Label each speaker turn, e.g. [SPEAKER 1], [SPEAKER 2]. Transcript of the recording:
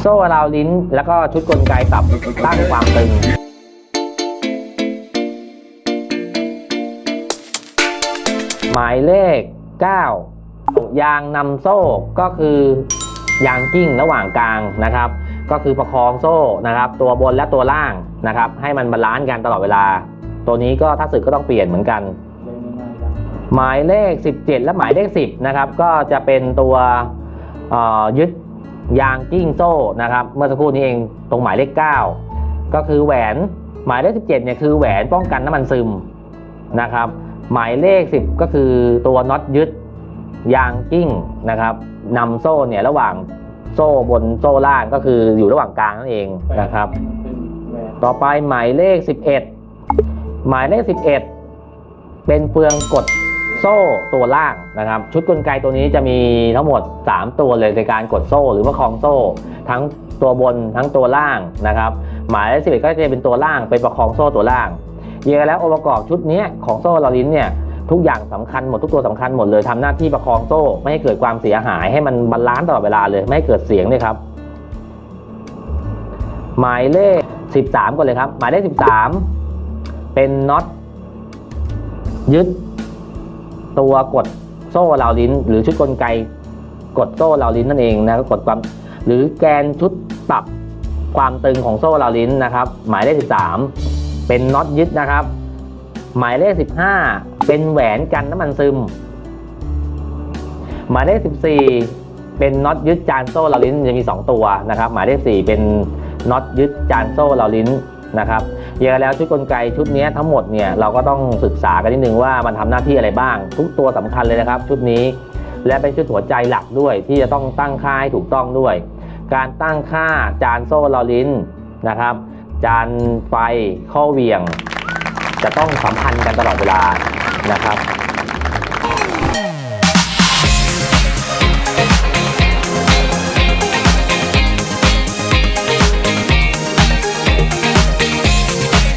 [SPEAKER 1] โซ่ราวลิ้น แล้วก็ชุดกลไกปรับตั้งความตึงหมายเลข 9 ยางนำโซ่ก็คือยางกิ้งระหว่างกลางนะครับ ก็คือประคองโซ่นะครับ ตัวบนและตัวล่างนะครับ ให้มันบาลานซ์กันตลอดเวลา ตัวนี้ก็ถ้าสึกก็ต้องเปลี่ยนเหมือนกัน หมายเลข 17 และหมายเลข 10 นะครับ ก็จะเป็นตัวยึด ยางกิ้งโซ่นะครับ เมื่อสักครู่นี้เองตรงหมายเลข 9 ก็คือแหวนหมายเลข 17เนี่ยคือแหวนป้องกันน้ำมันซึมนะครับ หมายเลข 10 ก็คือตัวน็อตยึดยางกิ้งนะครับนำโซ่เนี่ยระหว่างโซ่บนโซ่ล่างก็คืออยู่ระหว่างกลางนั่นเองนะครับ ต่อไปหมายเลข 11 หมายเลข 11 เป็นเฟืองกด โซ่ตัวล่างนะครับ ชุดกลไกตัวนี้จะมีทั้งหมด 3 ตัวเลยในการกดโซ่ หรือว่าคล้องโซ่ ทั้งตัวบนทั้งตัวล่างนะครับ หมายเลข11ก็จะเป็นตัวล่างเป็นประคองโซ่ตัวล่าง เยอะแล้วองค์ประกอบชุดนี้ของโซ่ลาลินเนี่ยทุกอย่างสำคัญหมดทุกตัวสำคัญหมดเลยทำหน้าที่ประคองโซ่ ไม่ให้เกิดความเสียหายให้มันบาลานซ์ตลอดเวลาเลย ไม่ให้เกิดเสียงเลยครับ หมายเลข 13ก่อนเลยครับ หมายเลข 13 เป็นน็อตยึด ตัวกดโซ่ราวลิ้น หรือชุดกลไก กดโซ่ราวลิ้นนั่นเองนะกดความหรือแกนชุดปรับความตึงของโซ่ราวลิ้นนะครับ หมายเลข 13 เป็นน็อตยึดนะครับ หมายเลข 15 เป็นแหวนกันน้ำมันซึม หมายเลข 14 เป็นน็อตยึดจานโซ่ราลิ้นจะมี 2 ตัวนะครับ หมายเลข 4 เป็นน็อตยึดจานโซ่ราลิ้นนะครับ เยอะแล้วชุดกลไกชุดนี้ทั้งหมดเนี่ยเราก็ต้องศึกษากันนิดนึงว่ามันทำหน้าที่อะไรบ้าง ทุกตัวสำคัญเลยนะครับ ชุดนี้และเป็นชุดหัวใจหลักด้วย ที่จะต้องตั้งค่าให้ถูกต้องด้วย การตั้งค่าจานโซ่ลอลินนะครับ จานไฟข้อเวียง จะต้องสัมพันธ์กันตลอดเวลานะครับ